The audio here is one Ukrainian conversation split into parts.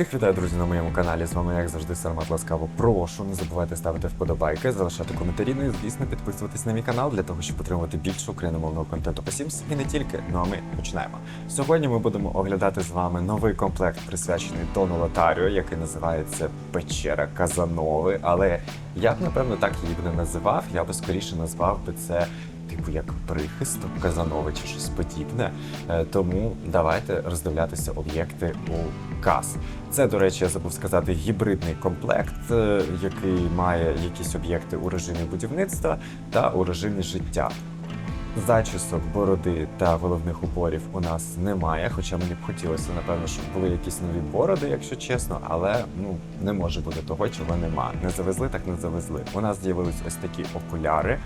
Всіх вітаю, друзі, на моєму каналі. З вами, як завжди, Сармат Ласкаво. Прошу, не забувайте ставити вподобайки, залишати коментарі, ну і, звісно, підписуватись на мій канал для того, щоб отримувати більше україномовного контенту по Sims і не тільки. Ну а ми починаємо. Сьогодні ми будемо оглядати з вами новий комплект, присвячений Дону Лотаріо, який називається Печера Казанови. Але я б напевно так її б не називав. Я би скоріше назвав би це. Типу як прихисток Казанови чи щось подібне. Е, Тому давайте роздивлятися об'єкти у КАС. Це, до речі, я забув сказати, гібридний комплект, е, який має якісь об'єкти у режимі будівництва та у режимі життя. Зачісок, бороди та головних уборів у нас немає, хоча мені б хотілося, напевно, щоб були якісь нові бороди, якщо чесно, але ну не може бути того, чого нема. Не завезли, так не завезли. У нас з'явились ось такі окуляри.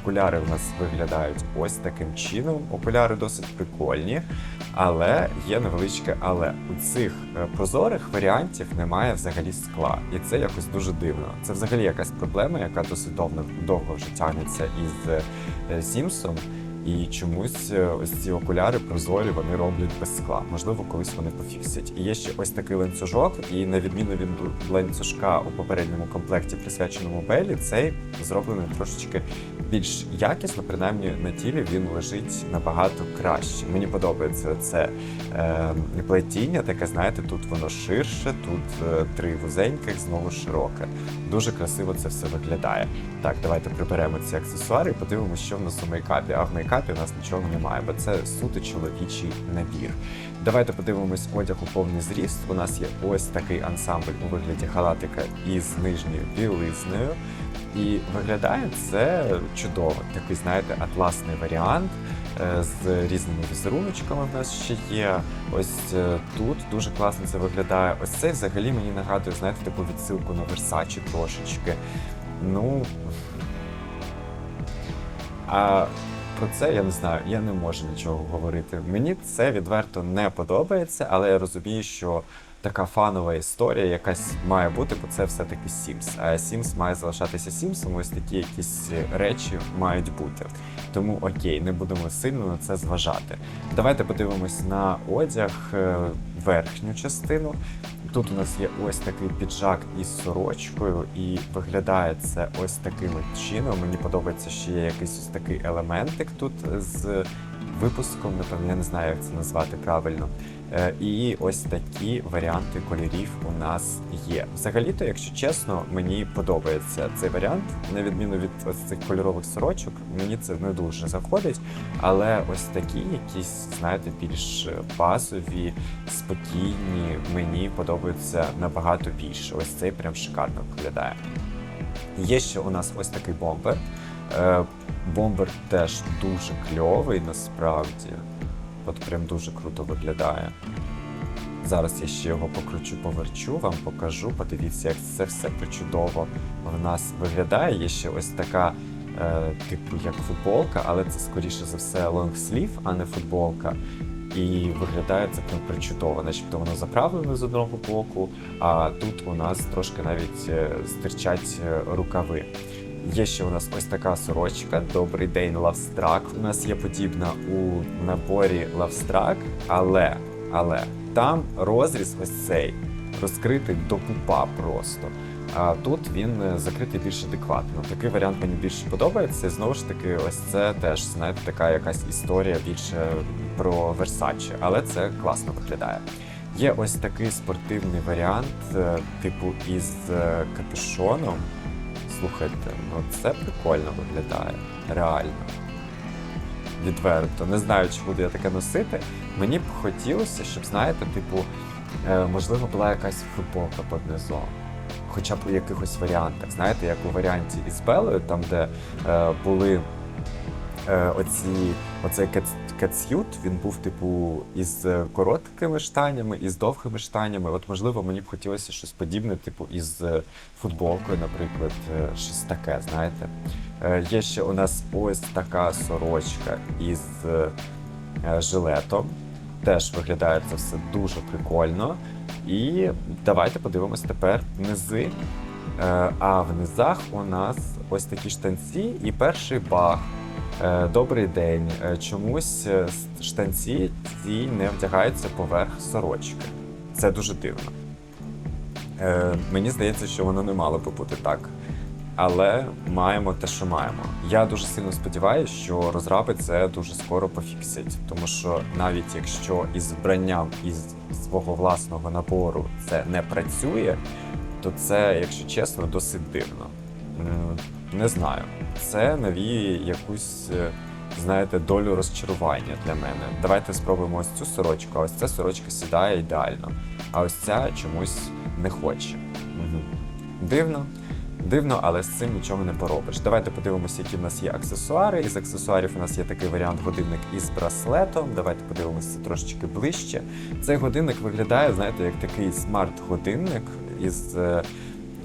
Окуляри в нас виглядають ось таким чином. Окуляри досить прикольні, але є невеличке але. У цих е, прозорих варіантів немає взагалі скла, і це якось дуже дивно. Це взагалі якась проблема, яка досить довго, довго вже тягнеться із е, Сімсом. І чомусь е, ось ці окуляри прозорі вони роблять без скла. Можливо, колись вони пофіксять. І є ще ось такий ланцюжок, і на відміну від ланцюжка у попередньому комплекті, присвяченому Белі, цей зроблений трошечки більш якісно, принаймні на тілі він лежить набагато краще. Мені подобається це е, плетіння, таке, знаєте, тут воно ширше, тут е, три вузеньких, знову широке. Дуже красиво це все виглядає. Так, давайте приберемо ці аксесуари і подивимося, що в нас у мейкапі. А в мейкапі у нас нічого немає, бо це суто чоловічий набір. Давайте подивимось одяг у повний зріст. У нас є ось такий ансамбль у вигляді халатика із нижньою білизнею. І виглядає це чудово. Такий, знаєте, атласний варіант е, з різними візеруночками в нас ще є. Ось е, тут дуже класно це виглядає. Ось це взагалі мені нагадує, знаєте, таку відсилку на Versace трошечки. Ну. А про це я не знаю, я не можу нічого говорити. Мені це відверто не подобається, але я розумію, що така фанова історія якась має бути, бо це все-таки Sims. А Sims має залишатися Сімсом, ось такі якісь речі мають бути. Тому окей, не будемо сильно на це зважати. Давайте подивимось на одяг, е, верхню частину. Тут у нас є ось такий піджак із сорочкою, і виглядає це ось таким чином. Мені подобається, що є якийсь ось такий елементик тут з випуском, напевно, я не знаю, як це назвати правильно. Е, І ось такі варіанти кольорів у нас є. Взагалі-то, якщо чесно, мені подобається цей варіант, на відміну від ось цих кольорових сорочок, мені це не дуже заходить. Але ось такі якісь, знаєте, більш базові, спокійні, мені подобаються набагато більше. Ось цей прям шикарно виглядає. Є ще у нас ось такий бомбер. Бомбер теж дуже кльовий насправді. От прям дуже круто виглядає. Зараз я ще його покручу, поверчу, вам покажу. Подивіться, як це все причудово в нас виглядає. Є ще ось така, е, типу, як футболка, але це скоріше за все лонгслів, а не футболка. І виглядає це прям причудово, начебто воно заправлене з одного боку, а тут у нас трошки навіть е, стирчать е, рукави. Є ще у нас ось така сорочка. Добрий день, Лавстрак. У нас є подібна у наборі Лавстрак, але, але там розріз ось цей розкритий до пупа просто. А тут він е, закритий більш адекватно. Такий варіант мені більше подобається. І знову ж таки, ось це теж знаєте, така якась історія більше про Versace, але це класно виглядає. Є ось такий спортивний варіант, е, типу із е, капюшоном. Слухайте, ну це прикольно виглядає. Реально. Відверто. Не знаю, чи буду я таке носити. Мені б хотілося, щоб, знаєте, типу, е, можливо, була якась футболка під низом. Хоча б у якихось варіантах. Знаєте, як у варіанті із Белою, там, де е, були е, оці, оцей кетс'ют, він був, типу, із короткими штанями, із довгими штанями. От, можливо, мені б хотілося щось подібне, типу, із е, футболкою, наприклад, е, щось таке, знаєте. Е, Є ще у нас ось така сорочка із жилетом. Теж виглядає це все дуже прикольно. І давайте подивимось тепер низи. А в низах у нас ось такі штанці і перший баг. Е, Добрий день. Е, Чомусь е, штанці ці не вдягаються поверх сорочки. Це дуже дивно. Мені здається, що воно не мало би бути так. Але маємо те, що маємо. Я дуже сильно сподіваюся, що розраби це дуже скоро пофіксять, тому що навіть якщо із вбранням із свого власного набору це не працює, то це, якщо чесно, досить дивно. Не знаю. Це навіє якусь, е, знаєте, долю розчарування для мене. Давайте спробуємо ось цю сорочку, а ось ця сорочка сідає ідеально, а ось ця чомусь не хоче. Мгм. Дивно. Дивно, але з цим нічого не поробиш. Давайте подивимося, які в нас є аксесуари. Із аксесуарів у нас є такий варіант годинник із браслетом. Давайте подивимося трошечки ближче. Цей годинник виглядає, знаєте, як такий смарт-годинник із е,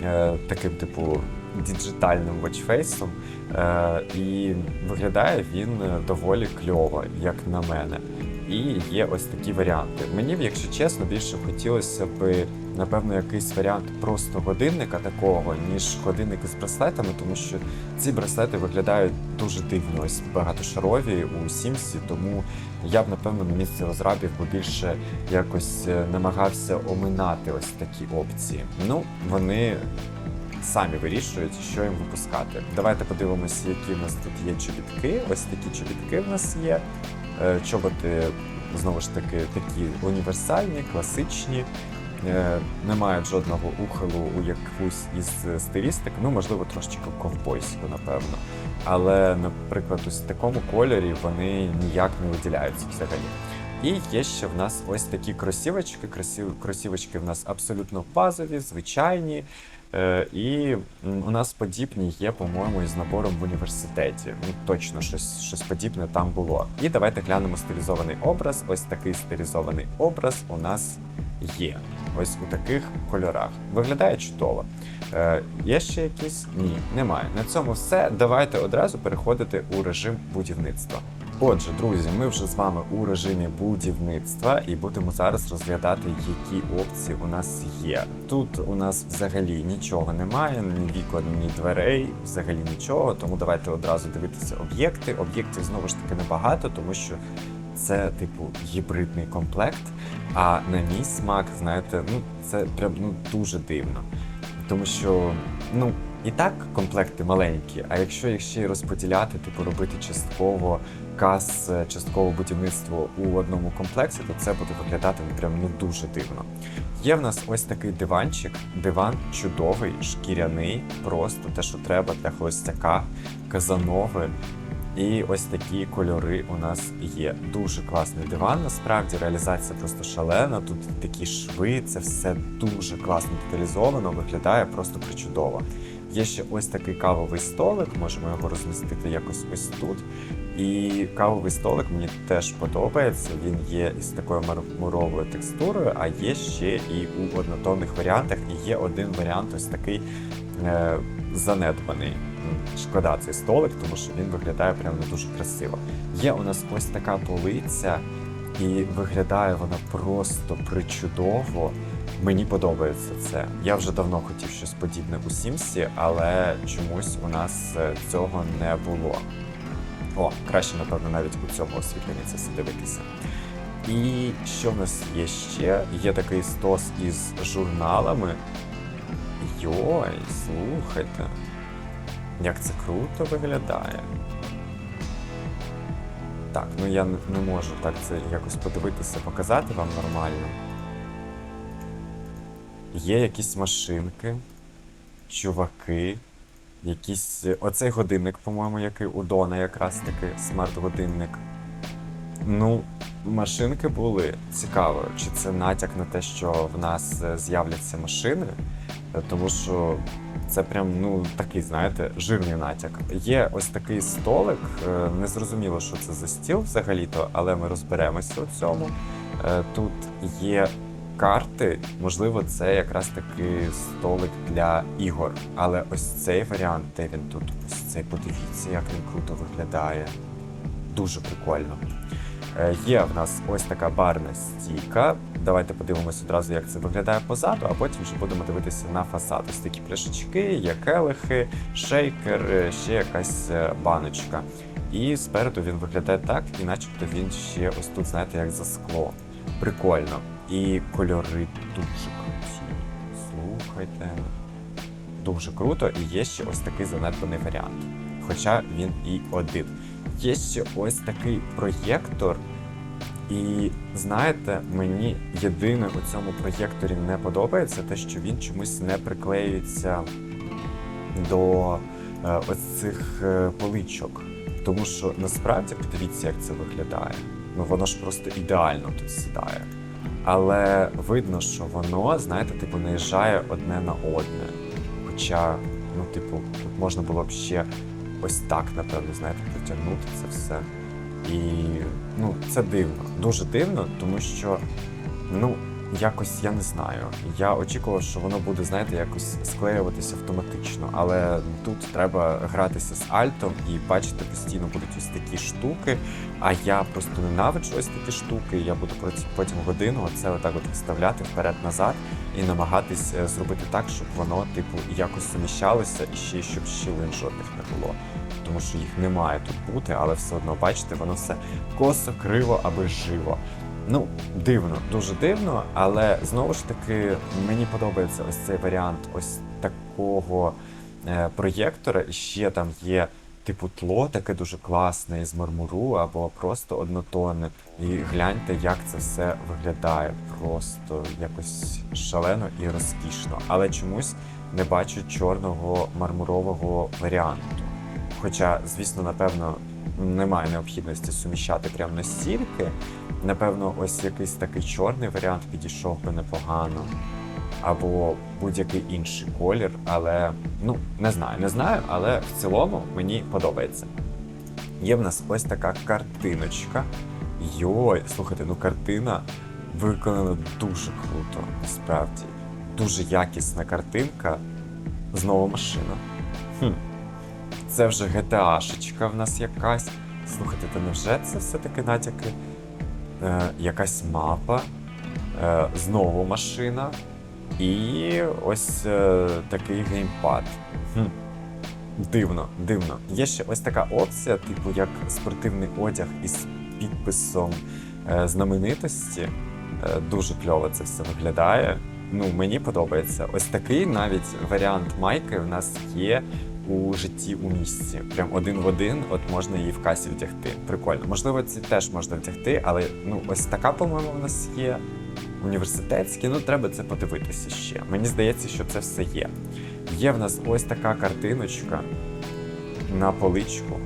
е, таким, типу, діджитальним watchface. Е, і виглядає він доволі кльово, як на мене. І є ось такі варіанти. Мені якщо чесно, більше хотілося б, напевно, якийсь варіант просто годинника такого, ніж годинник із браслетами, тому що ці браслети виглядають дуже дивно, ось багатошарові у Сімсі, тому я б, напевно, на місці розрабів би більше якось е, намагався оминати ось такі опції. Ну, вони самі вирішують, що їм випускати. Давайте подивимося, які в нас тут є чобітки. Ось такі чобітки в нас є. Е, Чоботи знову ж таки такі універсальні, класичні. Е, Не мають жодного ухилу у якусь із стилістик, ну можливо, трошечки ковбойську, напевно. Але, наприклад, ось в такому кольорі вони ніяк не виділяються взагалі. І є ще в нас ось такі кросівочки. Кросів- Кросівочки в нас абсолютно базові, звичайні. Е, І у нас подібні є, по-моєму, із набором в університеті. Ну, точно щось, щось подібне там було. І давайте глянемо стилізований образ. Ось такий стилізований образ у нас є. Ось у таких кольорах. Виглядає чудово. Е, є ще якісь? Ні, немає. На цьому все. Давайте одразу переходити у режим будівництва. Отже, друзі, ми вже з вами у режимі будівництва і будемо зараз розглядати, які опції у нас є. Тут у нас взагалі нічого немає, ні вікон, ні дверей, взагалі нічого. Тому давайте одразу дивитися об'єкти. Об'єктів знову ж таки небагато, тому що це типу гібридний комплект. А на мій смак, знаєте, ну це прям ну дуже дивно. Тому що, ну, і так комплекти маленькі, а якщо їх ще й розподіляти, типу робити частково кас, е, частково будівництво у одному комплексі, то це буде виглядати прям ну дуже дивно. Є в нас ось такий диванчик. Диван чудовий, шкіряний, просто те, що треба для холостяка, казанови. І ось такі кольори у нас є. Дуже класний диван. Насправді реалізація просто шалена. Тут такі шви, це все дуже класно деталізовано, виглядає просто причудово. Є ще ось такий кавовий столик, можемо його розмістити якось ось тут. І кавовий столик мені теж подобається. Він є із такою мармуровою текстурою, а є ще і у однотонних варіантах. І є один варіант, ось такий е, занедбаний. Шкода цей столик, тому що він виглядає прямо дуже красиво. Є у нас ось така полиця, і виглядає вона просто причудово. Мені подобається це. Я вже давно хотів щось подібне у Сімсі, але чомусь у нас е, цього не було. О, краще, напевно, навіть у цьому освітленні це все дивитися. І що в нас є ще? Є такий стос із журналами. Йой, слухайте. Як це круто виглядає. Так, ну я не не можу так це якось подивитися, показати вам нормально. Є якісь машинки, чуваки, якісь. Оцей годинник, по-моєму, який у Дона якраз таки смарт-годинник. Ну, машинки були цікаво, чи це натяк на те, що в нас е, з'являться машини, Е, тому що це прям ну такий, знаєте, жирний натяк. Є ось такий столик. е, Незрозуміло, що це за стіл взагалі-то, але ми розберемося у цьому. Е, Тут є карти, можливо, це якраз таки столик для ігор. Але ось цей варіант, де він тут, ось цей, подивіться, як він круто виглядає. Дуже прикольно. Е, Є в нас ось така барна стійка. Давайте подивимося одразу, як це виглядає позаду, а потім вже будемо дивитися на фасад. Ось такі пляшечки, є келихи, шейкер, ще якась е, баночка. І спереду він виглядає так, і начебто він ще ось тут, знаєте, як за скло. Прикольно. І кольори дуже круті. слухайте. Дуже круто, і є ще ось такий занедбаний варіант. Хоча він і один. Є ще ось такий проєктор. І знаєте, мені єдине у цьому проєкторі не подобається те, що він чомусь не приклеюється до е, ось цих е, поличок. Тому що насправді подивіться, як це виглядає. Ну воно ж просто ідеально тут сідає. Але видно, що воно, знаєте, типу, наїжджає одне на одне. Хоча, ну, типу, тут можна було б ще ось так, напевно, знаєте, притягнути це все. І ну, це дивно, дуже дивно, тому що ну, якось я не знаю. Я очікував, що воно буде, знаєте, якось склеюватися автоматично, але тут треба гратися з альтом і бачите, постійно будуть ось такі штуки. А я просто ненавиджу ось такі штуки. Я буду потім годину це отак от виставляти вперед-назад і намагатись е, зробити так, щоб воно, типу, якось суміщалося і ще щоб щілин жодних не було. Тому що їх не має тут бути, але все одно, бачите, воно все косо, криво аби живо. Ну, дивно, дуже дивно, але знову ж таки мені подобається ось цей варіант ось такого е, проєктора. І ще там є типу тло, таке дуже класне із мармуру або просто однотонне. І гляньте, як це все виглядає. Просто якось шалено і розкішно. Але чомусь не бачу чорного мармурового варіанту. Хоча, звісно, напевно, немає необхідності суміщати прямо настільки. Напевно, ось якийсь такий чорний варіант підійшов би непогано. Або будь-який інший колір, але ну не знаю, не знаю, але в цілому мені подобається. Є в нас ось така картиночка. Йой, слухайте, ну картина виконана дуже круто, насправді. Дуже якісна картинка. Знову машина. Хм. Це вже GTA-шечка в нас якась. Слухайте, то невже це все-таки натяки? Е, якась мапа, е, знову машина, і ось е, такий геймпад. Хм. Дивно, дивно. Є ще ось така опція, типу як спортивний одяг із підписом е, знаменитості. Е, дуже кльово це все виглядає. Ну, мені подобається. Ось такий навіть варіант майки в нас є у житті у місті. Прям один в один, от можна її в касі вдягти. Прикольно. Можливо, ці теж можна вдягти, але ну ось така, по-моєму, в нас є. Університетські, ну треба це подивитися ще. Мені здається, що це все є. Є в нас ось така картиночка на поличку.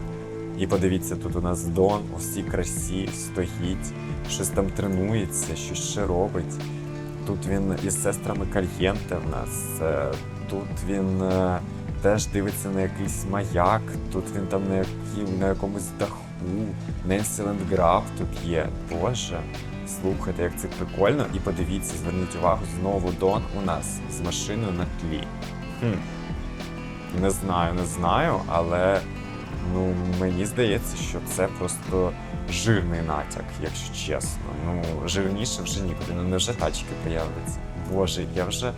І подивіться, тут у нас Дон у всій красі стоїть, щось там тренується, щось ще робить. Тут він із сестрами Кальєнте в нас. е, Тут він е, теж дивиться на якийсь маяк, тут він там на, які, на якомусь даху. Ненсі Лендграф тут є. Боже, слухайте, як це прикольно. І подивіться, зверніть увагу, знову Дон у нас з машиною на тлі. Хм. Не знаю, не знаю, але ну, мені здається, що це просто жирний натяк, якщо чесно. Ну, жирніше вже нікуди. Ну невже тачки появляться? Боже, я вже,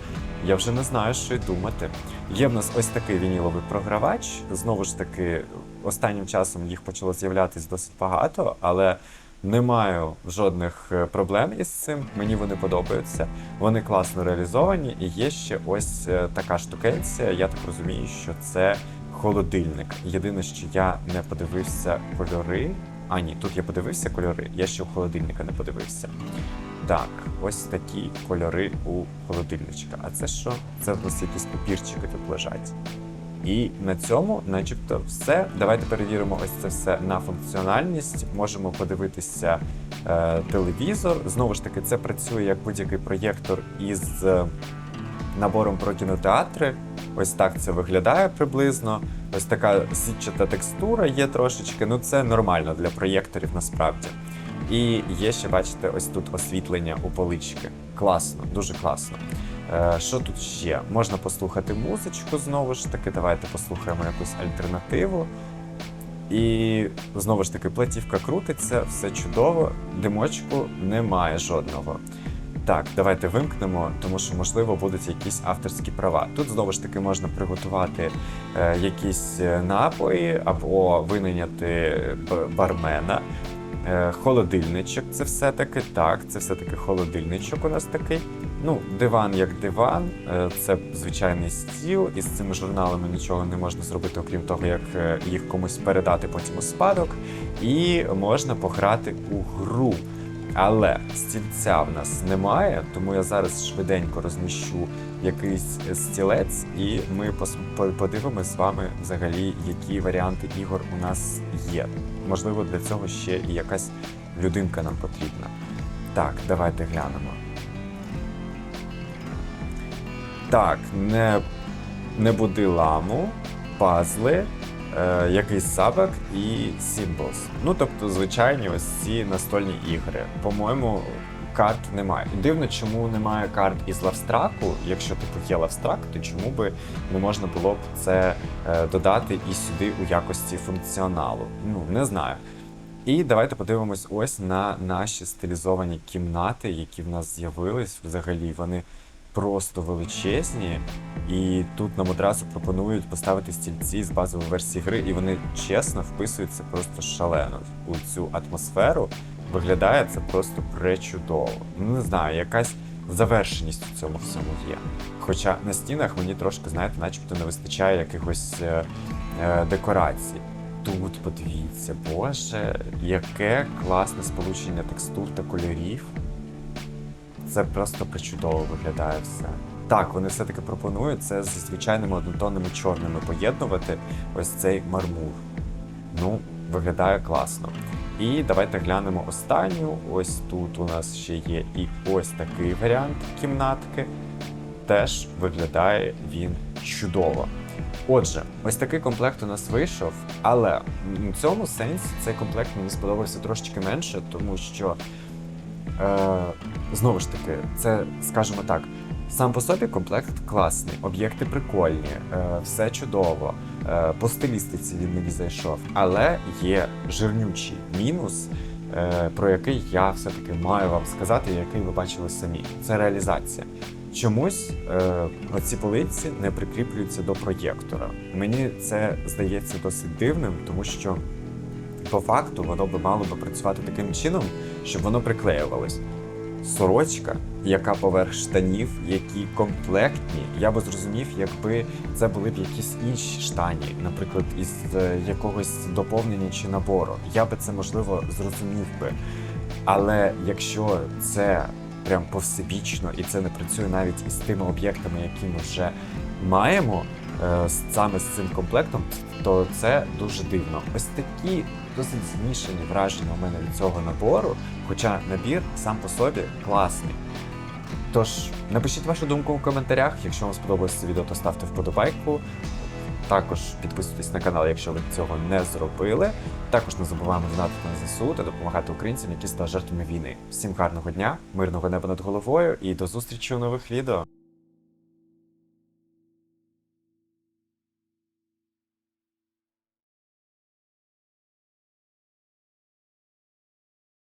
я вже не знаю, що й думати. Є в нас ось такий вініловий програвач. Знову ж таки, останнім часом їх почало з'являтись досить багато, але не маю жодних е, проблем із цим. Мені вони подобаються. Вони класно реалізовані, і є ще ось е, така штукенція. Я так розумію, що це холодильник. Єдине, що я не подивився кольори. А ні, тут я подивився кольори, я ще у холодильника не подивився. Так, ось такі кольори у холодильничка. А це що? Це в якісь папірчики тут лежать. І на цьому, начебто, все. Давайте перевіримо ось це все на функціональність. Можемо подивитися е, телевізор. Знову ж таки, це працює як будь-який проєктор із е, набором про кінотеатри. Ось так це виглядає приблизно. Ось така сітчата текстура є трошечки. Ну це нормально для проєкторів насправді. І є ще, бачите, ось тут освітлення у полички. Класно, дуже класно. Е, що тут ще? Можна послухати музичку знову ж таки. Давайте послухаємо якусь альтернативу. І знову ж таки, платівка крутиться, все чудово, димочку немає жодного. Так, давайте вимкнемо, тому що можливо будуть якісь авторські права. Тут знову ж таки можна приготувати е, якісь е, напої або винайняти бармена. Е, холодильничок це все-таки так, це все-таки холодильничок у нас такий. Ну, диван як диван, це звичайний стіл, і з цими журналами нічого не можна зробити, окрім того, як їх комусь передати потім у спадок. І можна пограти у гру. Але стільця в нас немає, тому я зараз швиденько розміщу якийсь стілець, і ми подивимося з вами взагалі, які варіанти ігор у нас є. Можливо, для цього ще і якась людинка нам потрібна. Так, давайте глянемо. Так, не, не буди ламу, пазли, е, якийсь сабак і Symbols. Ну, тобто, звичайні ось ці настольні ігри. По-моєму, карт немає. Дивно, чому немає карт із лавстраку. Якщо типу є лавстрак, то чому би не можна було б це е, додати і сюди у якості функціоналу? Ну, не знаю. І давайте подивимось ось на наші стилізовані кімнати, які в нас з'явились. Взагалі вони просто величезні. І тут нам одразу пропонують поставити стільці з базової версії гри, і вони чесно вписуються просто шалено у цю атмосферу. Виглядає це просто пречудово. Ну не знаю, якась завершеність у цьому всьому є. Хоча на стінах мені трошки, знаєте, начебто не вистачає якихось е, е, декорацій. Тут подивіться, боже, яке класне сполучення текстур та кольорів. Це просто причудово виглядає все. Так, вони все-таки пропонують це зі звичайними однотонними чорними поєднувати ось цей мармур. Ну, виглядає класно. І давайте глянемо останню. Ось тут у нас ще є і ось такий варіант кімнатки. Теж виглядає він чудово. Отже, ось такий комплект у нас вийшов, але в цьому сенсі цей комплект мені сподобався трошечки менше, тому що знову ж таки, це скажімо так. Сам по собі комплект класний, об'єкти прикольні, е, все чудово. Е, по стилістиці він мені зайшов, але є жирнючий мінус, е, про який я все-таки маю вам сказати, який ви бачили самі. Це реалізація. Чомусь е, оці полиці не прикріплюються до проєктора. Мені це здається досить дивним, тому що по факту воно би мало би працювати таким чином, щоб воно приклеювалось. Сорочка, яка поверх штанів, які комплектні. Я би зрозумів, якби це були б якісь інші штані, наприклад, із е, якогось доповнення чи набору. Я би це можливо зрозумів би. Але якщо це прям повсебічно і це не працює навіть із тими об'єктами, які ми вже маємо саме з цим комплектом, то це дуже дивно. Ось такі досить змішані враження у мене від цього набору, хоча набір сам по собі класний. Тож, напишіть вашу думку у коментарях. Якщо вам сподобалось це відео, то ставте вподобайку. Також підписуйтесь на канал, якщо ви цього не зробили. Також не забуваємо донатити на ЗСУ та допомагати українцям, які стали жертвами війни. Всім гарного дня, мирного неба над головою і до зустрічі у нових відео.